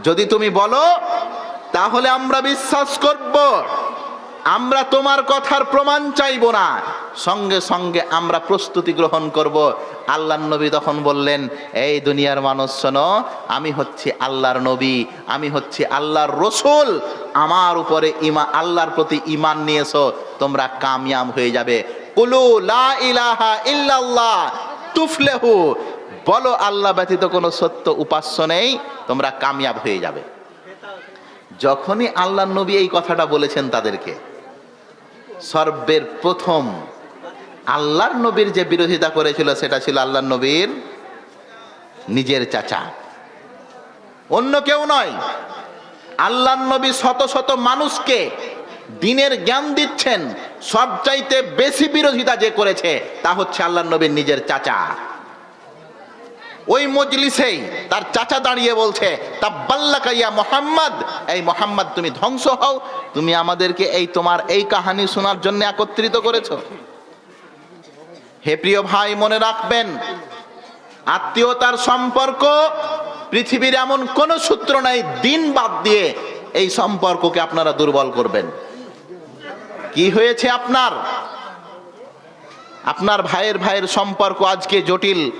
যদি তুমি বলো, তাহলে আমরা বিশ্বাস করব। আমরা তোমার কথার প্রমাণ চাইব না। সঙ্গে সঙ্গে আমরা প্রস্তুতি গ্রহণ করব। আল্লাহ নবী তখন বললেন, এই দুনিয়ার মানুষ, শোনো, আমি হচ্ছি আল্লাহর নবী, আমি হচ্ছি আল্লাহর রসুল। আমার উপরে ইমা, আল্লাহর প্রতি ইমান নিয়েছো, তোমরা কামিয়াম হয়ে যাবে। কুলু লা ইলাহা ইল্লাল্লাহ, তুফলেহু। বলো, আল্লাহ ব্যতীত কোনো সত্য উপাস্য নেই, তোমরা কামিয়াব হয়ে যাবে। যখনই আল্লাহ নবী এই কথাটা বলেছেন তাদেরকে, সর্বের প্রথম আল্লাহর নবীর যে বিরোধিতা করেছিল, সেটা ছিল আল্লাহর নবীর নিজের চাচা। অন্য কেউ নয়, আল্লাহর নবী শত শত মানুষকে দিনের জ্ঞান দিচ্ছেন, সবচাইতে বেশি বিরোধিতা যে করেছে, তা হচ্ছে আল্লাহর নবীর নিজের চাচা। ওই মজলিসেই তার চাচা দাঁড়িয়ে বলছে, তাব্বাল্লাকাইয়া মোহাম্মদ। এই মোহাম্মদ, তুমি ধ্বংস হও। তুমি আমাদেরকে এই তোমার এই কাহানি শোনার জন্য একত্রিত করেছ। হে প্রিয় ভাই, মনে রাখবেন, আত্মীয়তার সম্পর্ক পৃথিবীর এমন কোন সূত্র নাই, দিন বাদ দিয়ে এই সম্পর্ককে আপনারা দুর্বল করবেন। কি হয়েছে আপনার? আপনার ভাইয়ের ভাইয়ের সম্পর্ক আজকে জটিল।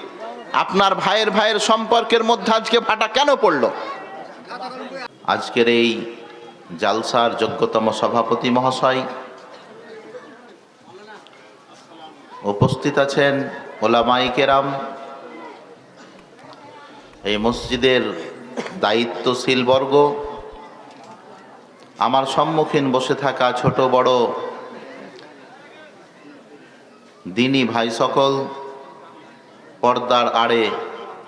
আপনার ভাইয়ের ভাইয়ের সম্পর্কের মধ্যে আজকে ফাটা কেন পড়ল? আজকের এই জালসার যোগ্যতম সভাপতি মহাশয় উপস্থিত আছেন ওলামাই কেরাম। এই মসজিদের দায়িত্বশীল বর্গ। আমার সম্মুখীন বসে থাকা ছোট বড় দিনী ভাই সকল পর্দার আড়ে,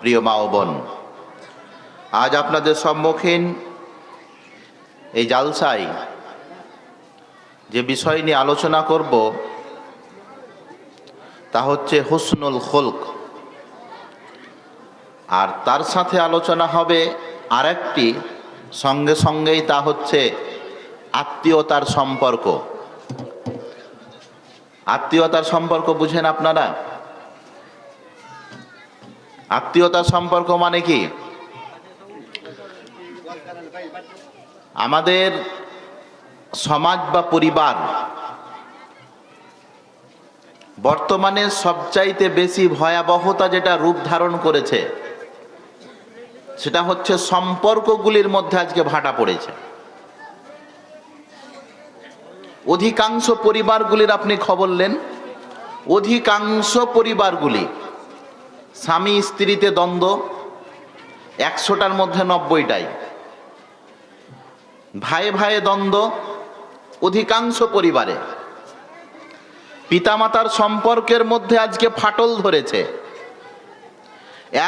প্রিয় মা ও বোন। আজ আপনাদের সম্মুখীন এই জালসায় যে বিষয় নিয়ে আলোচনা করব, তা হচ্ছে হুসনুল খুলক। আর তার সাথে আলোচনা হবে আরেকটি, সঙ্গে সঙ্গেই তা হচ্ছে আত্মীয়তার সম্পর্ক। আত্মীয়তার সম্পর্ক বুঝেন আপনারা? আত্মীয়তার সম্পর্ক মানে কি? আমাদের সমাজ বা পরিবার বর্তমানে সবচাইতে বেশি ভয়াবহতা যেটা রূপ ধারণ করেছে, সেটা হচ্ছে সম্পর্কগুলির মধ্যে আজকে ভাটা পড়েছে। অধিকাংশ পরিবারগুলির আপনি খবর নেন, অধিকাংশ পরিবারগুলি স্বামী স্ত্রীতে দ্বন্দ্ব, একশোটার মধ্যে নব্বইটাই। ভাই ভাইয়ে দ্বন্দ্ব, অধিকাংশ পরিবারে। পিতামাতার সম্পর্কের মধ্যে আজকে ফাটল ধরেছে।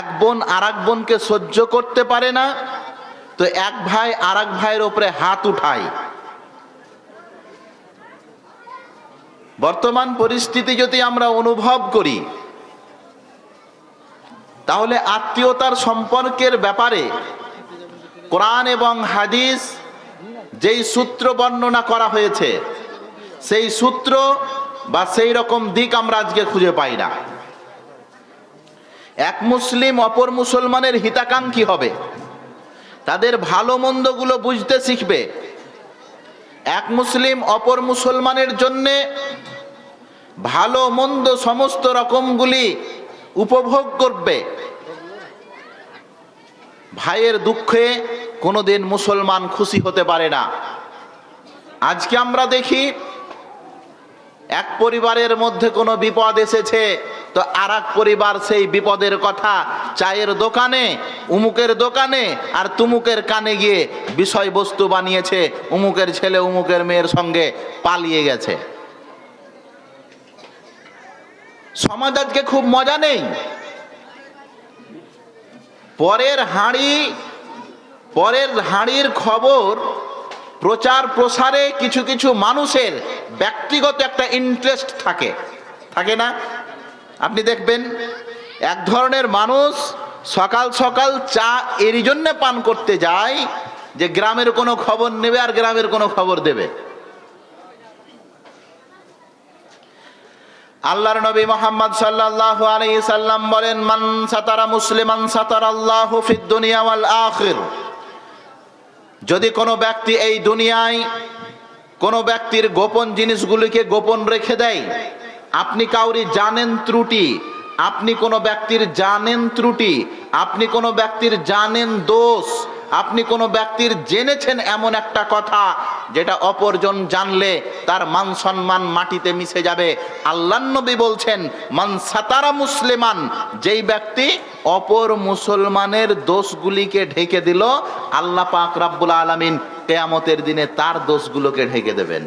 এক বোন আর এক বোনকে সহ্য করতে পারে না, তো এক ভাই আর এক ভাইয়ের ওপরে হাত উঠায়। বর্তমান পরিস্থিতি যদি আমরা অনুভব করি তাহলে আত্মীয়তার সম্পর্কের ব্যাপারে কোরআন এবং হাদিস যেই সূত্র বর্ণনা করা হয়েছে, সেই সূত্র বা সেই রকম দিক আমরা আজকে খুঁজে পাই না। এক মুসলিম অপর মুসলমানের হিতাকাঙ্ক্ষী হবে। তাদের ভালো মন্দগুলো বুঝতে শিখবে। এক মুসলিম অপর মুসলমানের জন্যে ভালো মন্দ সমস্ত রকমগুলি উপভোগ করবে। ভাইয়ের দুঃখে কোনোদিন মুসলমান খুশি হতে পারে না। আজকে আমরা দেখি এক পরিবারের মধ্যে কোনো বিপদ এসেছে, তো আর পরিবার সেই বিপদের কথা চায়ের দোকানে, উমুকের দোকানে আর তুমুকের কানে গিয়ে বিষয়বস্তু বানিয়েছে। উমুকের ছেলে উমুকের মেয়ের সঙ্গে পালিয়ে গেছে। সমাজ আজকে খুব মজা নেই। পরের হাঁড়ি, পরের হাঁড়ির খবর প্রচার প্রসারে কিছু কিছু মানুষের ব্যক্তিগত একটা ইন্টারেস্ট থাকে। থাকে না? আপনি দেখবেন এক ধরনের মানুষ সকাল সকাল চা এরই জন্য পান করতে যায় যে গ্রামের কোনো খবর নেবে আর গ্রামের কোনো খবর দেবে। আল্লাহর নবী মোহাম্মদ সাল্লাল্লাহু আলাইহি সাল্লাম বলেন, মান সাতারা মুসলিমান সাতার আল্লাহু ফিদ দুনিয়া ওয়াল আখির। যদি কোনো ব্যক্তি এই দুনিয়ায় কোনো ব্যক্তির গোপন জিনিসগুলিকে গোপন রেখে দেয়, আপনি কাউরি জানেন ত্রুটি, আপনি কোনো ব্যক্তির জানেন ত্রুটি, আপনি কোনো ব্যক্তির জানেন দোষ, আপনি কোনো ব্যক্তির জেনেছেন এমন একটা কথা যেটা অপরজন জানলে তার মান সম্মান মাটিতে মিশে যাবে। আল্লাহ নবী বলছেন, মান সাতারা মুসলিমান যেই ব্যক্তি অপর মুসলমানের দোষগুলিকে ঢেকে দিল, আল্লাহ পাক রাব্বুল আলামিন কেয়ামতের দিনে তার দোষগুলোকে ঢেকে দেবেন।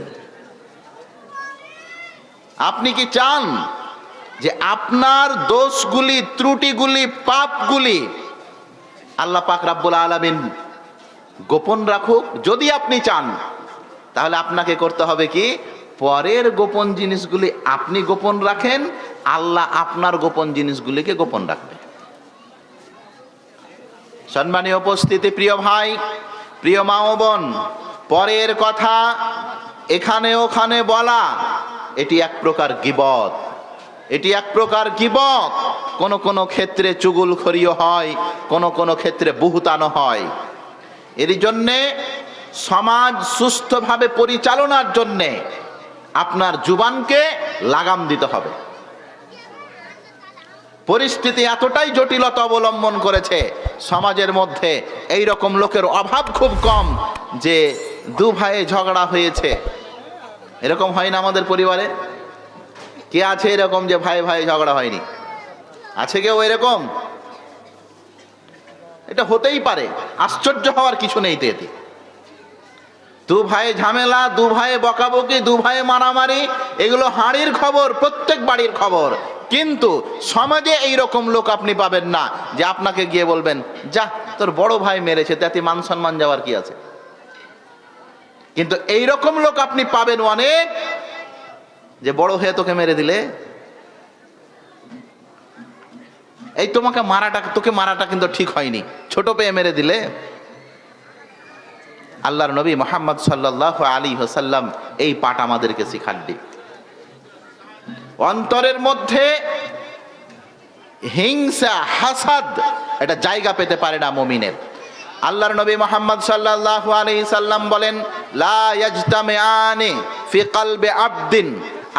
আপনি কি চান যে আপনার দোষগুলি, ত্রুটিগুলি, পাপগুলি আল্লাহ পাক রাব্বুল আলামিন গোপন রাখুক? যদি আপনি চান তাহলে আপনাকে করতে হবে কি? পরের গোপন জিনিসগুলি আপনি গোপন রাখেন, আল্লাহ আপনার গোপন জিনিসগুলিকে গোপন রাখবে। সম্মানীয় উপস্থিতি, প্রিয় ভাই, প্রিয় মা ও বোন, পরের কথা এখানে ওখানে বলা, এটি এক প্রকার গিবত। এটি এক প্রকার গিবত। কোন কোন ক্ষেত্রে চুগুলখড়িও হয়, কোন কোন ক্ষেত্রে বুহুতানো হয়। এর জন্যে সমাজ সুস্থভাবে পরিচালনার জন্যে আপনার জুবানকে লাগাম দিতে হবে। পরিস্থিতি এতটাই জটিলতা অবলম্বন করেছে সমাজের মধ্যে এই রকম লোকের অভাব খুব কম যে দু ভাইয়ে ঝগড়া হয়েছে। এরকম হয় না আমাদের পরিবারে? কে আছে এরকম যে ভাই ভাই ঝগড়া হয়নি? আছে কেউ এরকম? এটা হতেই পারে। আশ্চর্য হওয়ার কিছু নেই তো এতে। দু ভাই ঝামেলা, দু ভাই বকাবকি, দু ভাই মারামারি, এগুলো হাড়ির খবর, প্রত্যেক বাড়ির খবর। কিন্তু সমাজে এই রকম লোক আপনি পাবেন না, যে আপনাকে গিয়ে বলবেন, যা, তোর বড় ভাই মেরেছে তাতে মান সম্মান যাওয়ার কি আছে? কিন্তু এই রকম লোক আপনি পাবেন অনেক, যে বড় হয়ে তোকে মেরে দিলে। এই তোমাকে মারাটা, তোকে মারাটা কিন্তু ঠিক হয়নি। ছোট পেয়ে মেরে দিলে। আল্লাহর নবী মোহাম্মদ সাল্লাহ আলী হোসাল্লাম এই পাঠ আমাদেরকে শিখাননি। অন্তরের মধ্যে হিংসা, হাসাদ, এটা জায়গা পেতে পারে না মমিনের। আল্লাহর নবী মোহাম্মদ সাল্লাহ আলী সাল্লাম বলেন, লা ইয়াজতামিআনি ফি কলবে আবদিন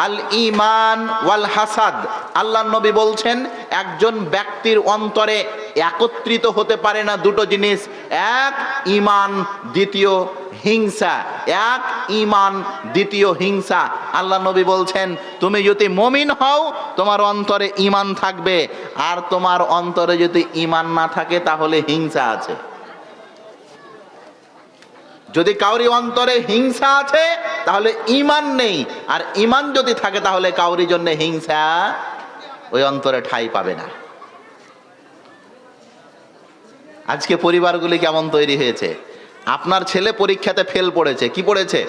আল ইমান ওয়াল হাসাদ। আল্লাহ নবী বলছেন, একজন ব্যক্তির অন্তরে একত্রিত হতে পারে না দুটো জিনিস। এক ইমান, দ্বিতীয় হিংসা। এক ইমান, দ্বিতীয় হিংসা। আল্লাহ নবী বলছেন, তুমি যদি মমিন হও, তোমার অন্তরে ইমান থাকবে। আর তোমার অন্তরে যদি ইমান না থাকে, তাহলে হিংসা আছে। যদি কাউরি অন্তরে হিংসা আছে, তাহলে ইমান নেই। আর ইমান যদি থাকে, তাহলে কাউরি জন্য হিংসা ওই অন্তরে ঠাই পাবে না। আজকে পরিবারগুলি কেমন তৈরি হয়েছে? আপনার ছেলে পরীক্ষাতে ফেল পড়েছে। কি পড়েছে?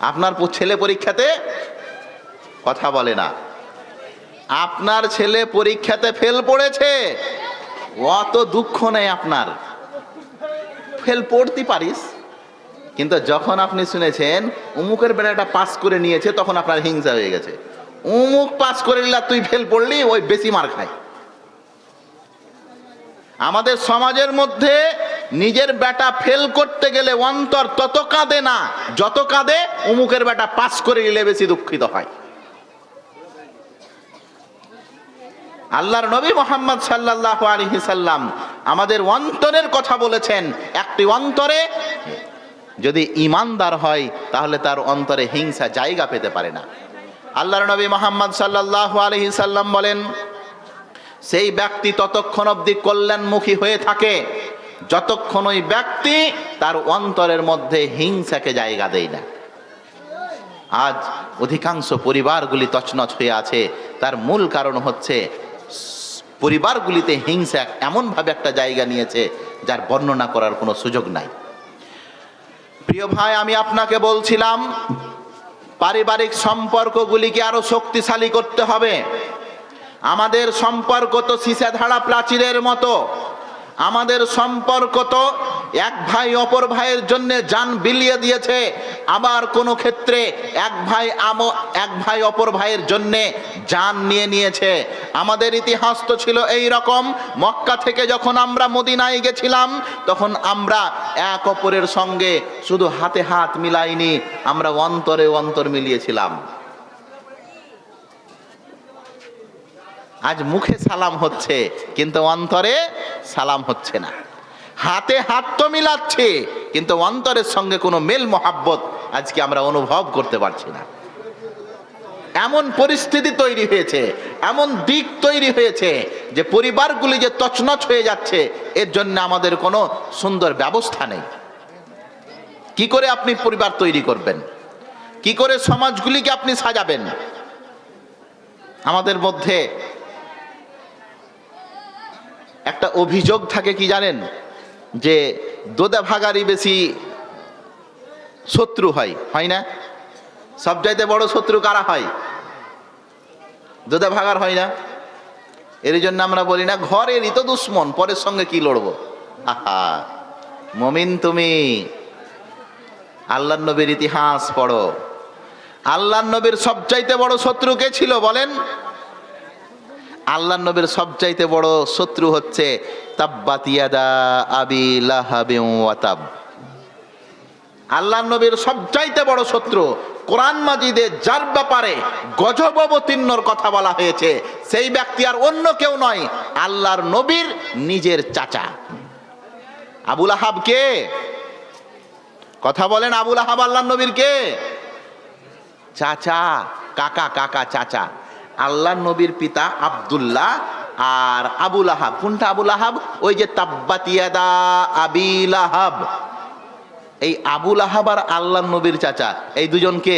আপনার ছেলে পরীক্ষাতে কথা বলে না। আপনার ছেলে পরীক্ষাতে ফেল পড়েছে। অত দুঃখ নেই আপনার। ফেল পড়তে পারিস। কিন্তু যখন আপনি শুনেছেন, উমুকের বেলাটা পাস করে নিয়েছে, তখন আপনার হিংসা হয়ে গেছে। উমুক পাস করে নিলা তুই ফেল পড়লি, ওই বেশি মার খায়। আমাদের সমাজের মধ্যে নিজের বেটা ফেল করতে গেলে অন্তর তত কাঁদে না, যত কাঁদে অমুকের বেটা পাস করে নিলে বেশি দুঃখিত হয়। আল্লাহর নবী মোহাম্মদ সাল্লাহ আলহি সাল্লাম আমাদের অন্তরের কথা বলেছেন, একটি অন্তরে যদি ইমানদার হয়, তাহলে তার অন্তরে হিংসা জায়গা পেতে পারে না। আল্লাহর নবী মোহাম্মদ সাল্লাহ আলহি সাল্লাম বলেন, সেই ব্যক্তি ততক্ষণ অবধি কল্যাণমুখী হয়ে থাকে, যতক্ষণ ওই ব্যক্তি তার অন্তরের মধ্যে হিংসাকে জায়গা দেয় না। আজ অধিকাংশ পরিবারগুলি তছনছ হয়ে আছে। তার মূল কারণ হচ্ছে পরিবারগুলিতে হিংসা এমনভাবে একটা জায়গা নিয়েছে, যার বর্ণনা করার কোনো সুযোগ নাই। প্রিয় ভাই, আমি আপনাকে বলছিলাম, পারিবারিক সম্পর্কগুলিকে আরও শক্তিশালী করতে হবে। আমাদের সম্পর্ক তো সীসাধারা প্রাচীরের মতো। আমাদের সম্পর্ক তো এক ভাই অপর ভাইয়ের জন্য যান বিলিয়ে দিয়েছে। আবার কোনো ক্ষেত্রে এক ভাই আম, এক ভাই অপর ভাইয়ের জন্য যান নিয়ে নিয়েছে। আমাদের ইতিহাস তো ছিল এই রকম মক্কা থেকে যখন আমরা মদিনায় গেছিলাম, তখন আমরা এক অপরের সঙ্গে শুধু হাতে হাত মিলাইনি, আমরা অন্তরে অন্তর মিলিয়েছিলাম। আজ মুখে সালাম হচ্ছে, কিন্তু অন্তরে সালাম হচ্ছে না। হাতে হাত তো মিলাচ্ছে, কিন্তু অন্তরের সঙ্গে কোনো মেল মহাব্বত আজকে আমরা অনুভব করতে পারছি না। এমন পরিস্থিতি তৈরি হয়েছে, এমন দিক তৈরি হয়েছে যে পরিবারগুলি যে তছনছ হয়ে যাচ্ছে, এর জন্য আমাদের কোনো সুন্দর ব্যবস্থা নেই। কি করে আপনি পরিবার তৈরি করবেন? কি করে সমাজগুলিকে আপনি সাজাবেন? আমাদের মধ্যে একটা অভিযোগ থাকে কি জানেন? যে দোদা ভাগারই বেশি শত্রু হয় হয় না? সবচাইতে বড় শত্রু কারা হয়? দোদা ভাগার হয় না? এর জন্য আমরা বলি না ঘরেরই তো দুশ্মন, পরের সঙ্গে কি লড়বো? আহা, মমিন তুমি। আল্লাহ নবীর ইতিহাস পড়ো। আল্লাহ নবীর সবচাইতে বড় শত্রু কে ছিল বলেন? আল্লাহ নবীর সবচাইতে বড় শত্রু হচ্ছে তাব্বাতিয়াদা আল্লাহ নবীর সবচাইতে বড় শত্রু কোরআন মাজিদে যার ব্যাপারে গজব অবতীর্ণর কথা বলা হয়েছে, সেই ব্যক্তি আর অন্য কেউ নয়, আল্লাহর নবীর নিজের চাচা। আবুল আহাব কে? কথা বলেন আবুল আহাব আল্লাহ নবীর কে? চাচা, কাকা কাকা, চাচা। আল্লাহ নবীর পিতা আব্দুল্লাহ আর আবুল আহাব কোনটা আবুল আহাব ওই যে তাব্বাতিয়াদা আবিল আহাব এই আবুল আহাব আর আল্লাহ নবীর চাচা, এই দুজনকে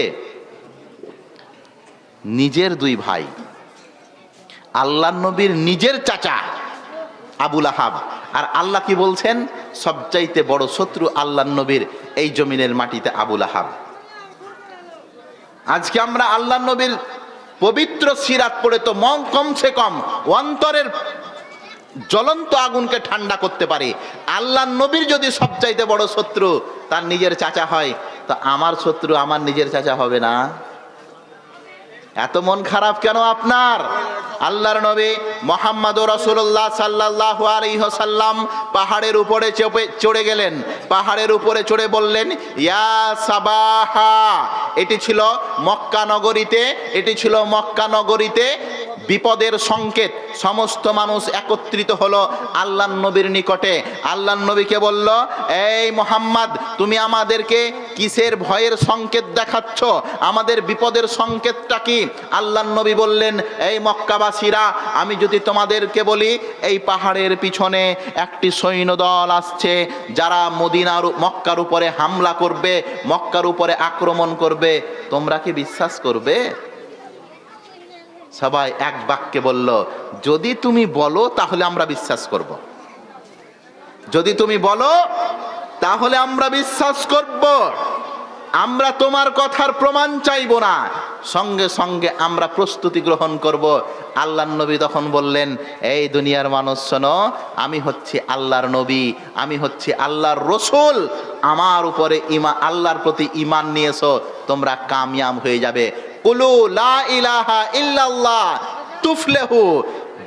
নিজের দুই ভাই। আল্লাহ নবীর নিজের চাচা আবুল আহাব আর আল্লাহ কি বলছেন? সবচাইতে বড় শত্রু আল্লাহ নবীর এই জমিনের মাটিতে আবুল আহাব আজকে আমরা আল্লাহ নবীর পবিত্র সিরাত পড়ে তো মন কমসে কম, অন্তরের জ্বলন্ত আগুনকে ঠান্ডা করতে পারে। আল্লাহ নবীর যদি সবচাইতে বড় শত্রু, তার নিজের চাচা হয়, তো আমার শত্রু আমার নিজের চাচা হবে না। এত মন খারাপ কেন আপনার? আল্লাহর নবী মোহাম্মদ রসুল্লাহ সাল্লাহ আলহ্লাম পাহাড়ের উপরে চেপে চড়ে গেলেন। পাহাড়ের উপরে চড়ে বললেন, ইয়া সাবাহা এটি ছিল মক্কা নগরীতে এটি ছিল মক্কা নগরীতে বিপদের সংকেত। সমস্ত মানুষ একত্রিত হলো আল্লাহ নবীর নিকটে। আল্লাহ নবীকে বলল, এই মোহাম্মদ, তুমি আমাদেরকে কিসের ভয়ের সংকেত দেখাচ্ছ? আমাদের বিপদের সংকেতটা কি? আল্লাহ নবী বললেন, এই মক্কাবাসীরা, আমি যদি তোমাদেরকে বলি, এই পাহাড়ের পিছনে একটি সৈন্যদল আসছে, যারা মদিনার, মক্কার উপরে হামলা করবে, মক্কার উপরে আক্রমণ করবে। তোমরা কি বিশ্বাস করবে? সবাই এক বাক্যে বলল, যদি তুমি বলো, তাহলে আমরা বিশ্বাস করব। যদি তুমি বলো, তাহলে আমরা বিশ্বাস করব। আমরা তোমার কথার প্রমাণ চাইব না। সঙ্গে সঙ্গে আমরা প্রস্তুতি গ্রহণ করব। আল্লাহর নবী তখন বললেন, এই দুনিয়ার মানুষ, শোনো, আমি হচ্ছি আল্লাহর নবী, আমি হচ্ছি আল্লাহর রসুল। আমার উপরে ইমা, আল্লাহর প্রতি ইমান নিয়েছো, তোমরা কামিয়াম হয়ে যাবে। কুলু লা ইলাহা ইল্লাল্লাহ তুফলেহু।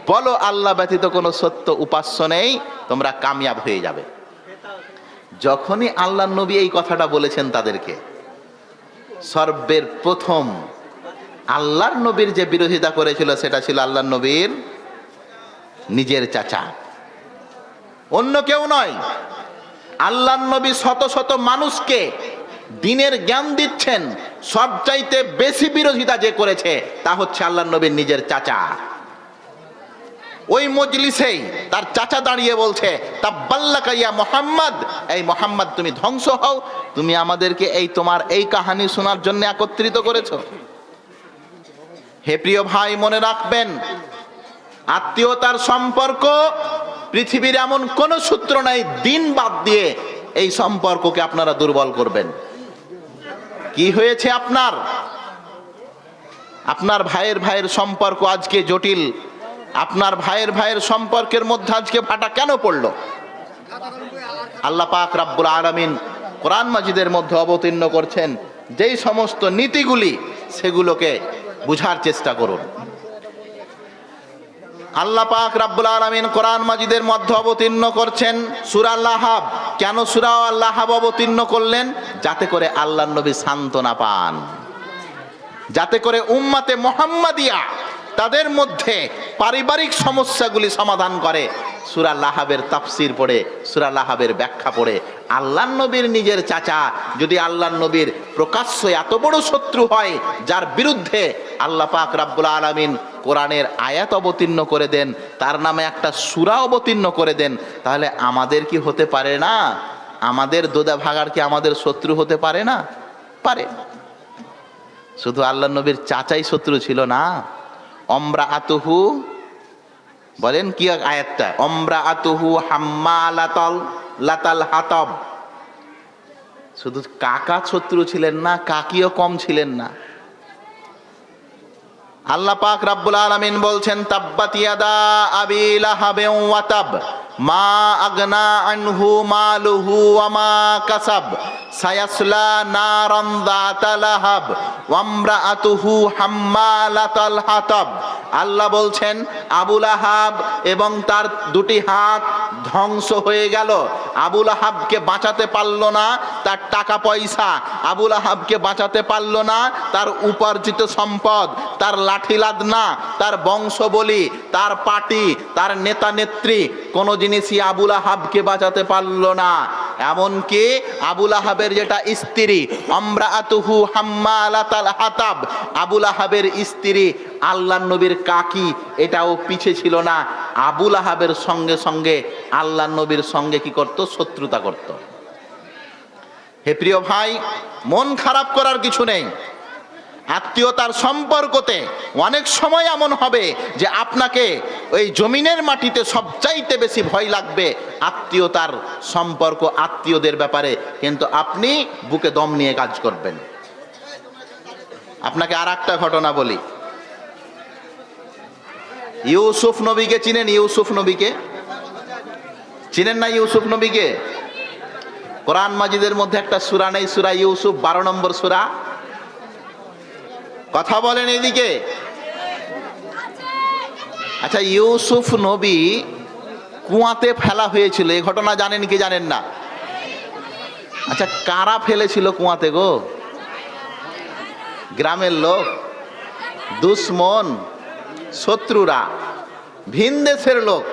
বলো আল্লাহ ব্যতীত কোনো সত্য উপাস্য নেই, তোমরা কামিয়াব হয়ে যাবে। যখনই আল্লাহ নবী এই কথাটা বলেছেন তাদেরকে, সর্বের প্রথম আল্লাহর নবীর যে বিরোধিতা করেছিল সেটা ছিল আল্লাহর নবীর নিজের চাচা। অন্য কেউ নয়, আল্লাহর নবী শত শত মানুষকে দিনের জ্ঞান দিচ্ছেন, সবচাইতে বেশি বিরোধিতা যে করেছে, তা হচ্ছে আল্লাহ নবীর নিজের চাচা। ওই মজলিসেই তার চাচা দাঁড়িয়ে বলছে তা বাল্লাকাইয়া মোহাম্মদ, এই মোহাম্মদ তুমি ধ্বংস হও, তুমি আমাদেরকে এই তোমার এই কাহানি শোনার জন্য একত্রিত করেছ। হে প্রিয় ভাই, মনে রাখবেন, আত্মীয়তার সম্পর্ক, পৃথিবীর এমন কোন সূত্র নাই, দিন বাদ দিয়ে এই সম্পর্ককে আপনারা দুর্বল করবেন। কি হয়েছে আপনার? আপনার ভাইয়ের ভাইয়ের সম্পর্ক আজকে জটিল। আপনার ভাইয়ের ভাইয়ের সম্পর্কের মধ্যে আজকে ফাটা কেন পড়ল? আল্লাহ পাক রাব্বুল আলামিন কোরআন মাজিদের মধ্যে অবতীর্ণ করছেন, যেই সমস্ত নীতিগুলি সেগুলোকে বুঝার চেষ্টা করুন। আল্লাহ পাক রাব্বুল আলামিন কোরআন মাজিদের মধ্যে অবতীর্ণ করছেন সুরা আল্লাহাব কেন সুরা আল্লাহাব অবতীর্ণ করলেন? যাতে করে আল্লাহর নবী সান্ত্বনা পান। যাতে করে উম্মাতে মোহাম্মদিয়া তাদের মধ্যে পারিবারিক সমস্যাগুলি সমাধান করে। সুরা লাহাবের তাফসির পড়ে, সুরা লাহাবের ব্যাখ্যা পড়ে। আল্লাহ নবীর নিজের চাচা, যদি আল্লাহ নবীর প্রকাশ্য এত বড় শত্রু হয়, যার বিরুদ্ধে আল্লাহ পাক রাব্বুল আলামিন কোরআনের আয়াত অবতীর্ণ করে দেন, তার নামে একটা সুরা অবতীর্ণ করে দেন, তাহলে আমাদের কি হতে পারে না? আমাদের দোদা ভাগার কি আমাদের শত্রু হতে পারে না? পারে। শুধু আল্লাহ নবীর চাচাই শত্রু ছিল না। অমরা আতুহু বলেন কি আয়াতটা? অমরা আতুহু হাম্মা লাতাল লাতাল হাতব। শুধু কাকা শত্রু ছিলেন না, কাকিও কম ছিলেন না। আল্লাহ পাক রাব্বুল আলামিন বলছেন তাব্বাতিয়াদা আবি লাহাবিন ওয়া তাব। মা আগনা আনহু মালুহু ওয়া মা কাসাব, সায়াসলা নারান যাতা লাহাব ওয়া আমরাআতুহু হাম্মালাতাল হাতাব। আল্লাহ বলছেন আবুল আহাব এবং তার দুটি হাত ধ্বংস হয়ে গেল। আবুল আহাবকে বাঁচাতে পারল না তার টাকা পয়সা। আবুল আহাবকে বাঁচাতে পারল না তার উপার্জিত সম্পদ, তার লাঠিলাদনা, তার বংশবলী, তার পার্টি, তার নেতা নেত্রী কোনো আবুল আহাবকে বাঁচাতে পারল না। এমনকি আবুল আহাবের যেটা স্ত্রী আমরা আতুহু হাম্মালাতাল হাতাব, আবুল আহাবের স্ত্রী আল্লাহ নবীর কাকি, এটাও পিছে ছিল না। আবুল আহাবের সঙ্গে সঙ্গে আল্লাহ নবীর সঙ্গে কি করত? শত্রুতা করত। হে প্রিয় ভাই, মন খারাপ করার কিছু নেই। আত্মীয়তার সম্পর্কতে অনেক সময় এমন হবে যে আপনাকে ওই জমিনের মাটিতে সবচাইতে বেশি ভয় লাগবে আত্মীয়তার সম্পর্ক, আত্মীয়দের ব্যাপারে। কিন্তু আপনি বুকে দম নিয়ে কাজ করবেন। আপনাকে আর একটা ঘটনা বলি। ইউসুফ নবীকে চিনেন? ইউসুফ নবীকে? চিনেন না ইউসুফ নবীকে? কোরআন মাজিদের মধ্যে একটা সুরা নেই, সুরা ইউসুফ, বারো নম্বর সুরা। কথা বলেন এদিকে। আচ্ছা ইউসুফ নবী কুয়াতে ফেলা হয়েছিল এই ঘটনা জানেন কি জানেন না? আচ্ছা কারা ফেলেছিল কুয়াতে গো? গ্রামের লোক, দুশ্মন, শত্রুরা, ভিন দেশের লোক।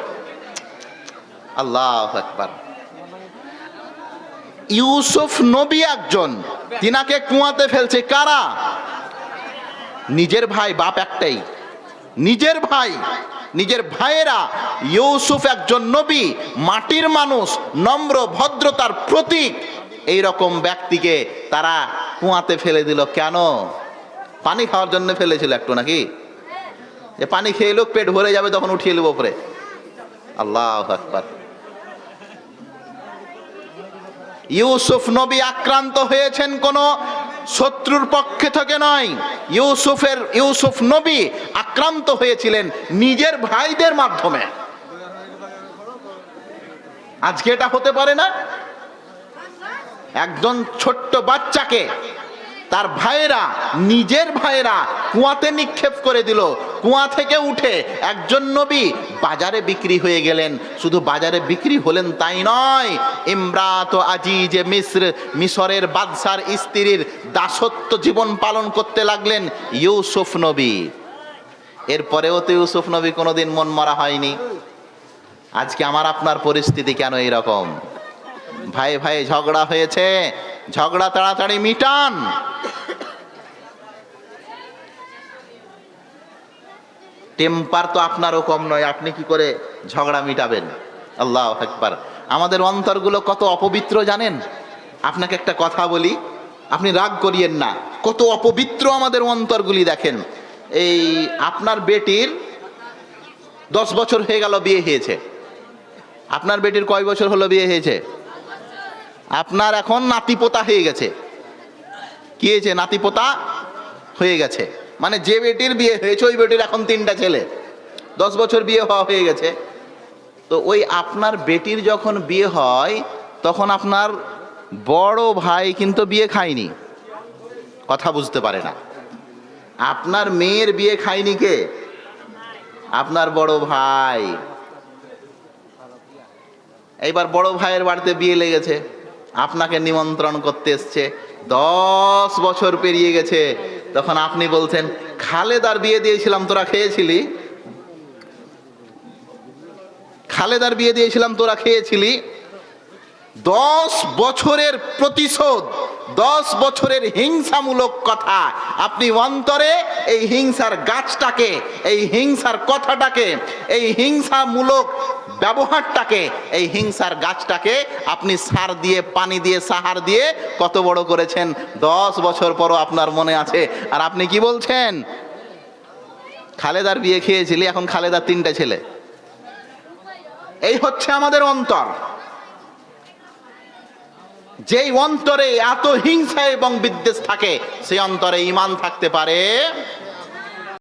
আল্লাহ একবার ইউসুফ নবী একজন, তিনাকে কুয়াতে ফেলছে কারা? নিজের ভাই, বাপ একটাই। নিজের ভাই, নিজের ভাইয়েরা ইউসুফ একজন নবী, মাটির মানুষ, নম্র, ভদ্রতার প্রতীক। এই রকম ব্যক্তিকে তারা কুয়াতে ফেলে দিল কেন? পানি খাওয়ার জন্য ফেলেছিল একটু নাকি? যে পানি খেয়ে লোক পেট ভরে যাবে, তখন উঠিয়ে নেব পরে আল্লাহ আকবার। ইউসুফ নবী আক্রান্ত হয়েছেন কোন শত্রুর পক্ষে থেকে নয় ইউসুফের, ইউসুফ নবী আক্রান্ত হয়েছিলেন নিজের ভাইদের মাধ্যমে। আজকে এটা হতে পারে না? একজন ছোট্ট বাচ্চাকে তার ভাইয়েরা, নিজের ভাইয়েরা কুয়াতে নিক্ষেপ করে দিল। কুয়া থেকে উঠে একজন নবী বাজারে বিক্রি হয়ে গেলেন। শুধু বাজারে বিক্রি হলেন তাই নয়, ইমরাত আজিজ মিশ্র, মিশরের বাদশার স্ত্রীর দাসত্ব জীবন পালন করতে লাগলেন ইউসুফ নবী। এরপরেও তো ইউসুফ নবী কোনোদিন মন মরা হয়নি। আজকে আমার আপনার পরিস্থিতি কেন এইরকম? ভাই ভাই, ঝগড়া হয়েছে, ঝগড়া তাড়াতাড়ি মিটান। টেম্পার তো আপনারও কম নয়, আপনি কি করে ঝগড়া মিটাবেন? আল্লাহ একবার আমাদের অন্তরগুলো কত অপবিত্র জানেন? আপনাকে একটা কথা বলি, আপনি রাগ করিয়েন না, কত অপবিত্র আমাদের অন্তরগুলি দেখেন। এই আপনার বেটির দশ বছর হয়ে গেল বিয়ে হয়েছে। আপনার বেটির কয় বছর হলো বিয়ে হয়েছে? আপনার এখন নাতিপোতা হয়ে গেছে। কি হয়েছে? নাতিপোতা হয়ে গেছে। মানে যে বেটির বিয়ে হয়েছে, ওই বেটির এখন তিনটা ছেলে। দশ বছর বিয়ে হওয়া হয়ে গেছে। তো ওই আপনার বেটির যখন বিয়ে হয়, তখন আপনার বড় ভাই কিন্তু বিয়ে খায়নি। কথা বুঝতে পারে না। আপনার মেয়ের বিয়ে খায়নি কে? আপনার বড় ভাই। এইবার বড় ভাইয়ের বাড়িতে বিয়ে লেগেছে। আপনাকে নিমন্ত্রণ করতে এসছে। দশ বছর পেরিয়ে গেছে। তখন আপনি বলছেন, খালেদার বিয়ে দিয়েছিলাম, তোরা খেয়েছিলি? খালেদার বিয়ে দিয়েছিলাম, তোরা খেয়েছিলি? দশ বছরের প্রতিশোধ দশ বছরের হিংসামূলক কথা। আপনি অন্তরে এই হিংসার গাছটাকে, এই হিংসার কথাটাকে, এই হিংসামূলক ব্যবহারটাকে, এই হিংসার গাছটাকে আপনি সার দিয়ে, পানি দিয়ে, সাহার দিয়ে কত বড় করেছেন? দশ বছর পরও আপনার মনে আছে। আর আপনি কি বলছেন? খালেদার বিয়ে খেয়েছিলি, এখন খালেদার তিনটা ছেলে। এই হচ্ছে আমাদের অন্তর। যেই অন্তরে এত হিংসা এবং বিদ্বেষ থাকে সেই অন্তরে ইমান থাকতে পারে।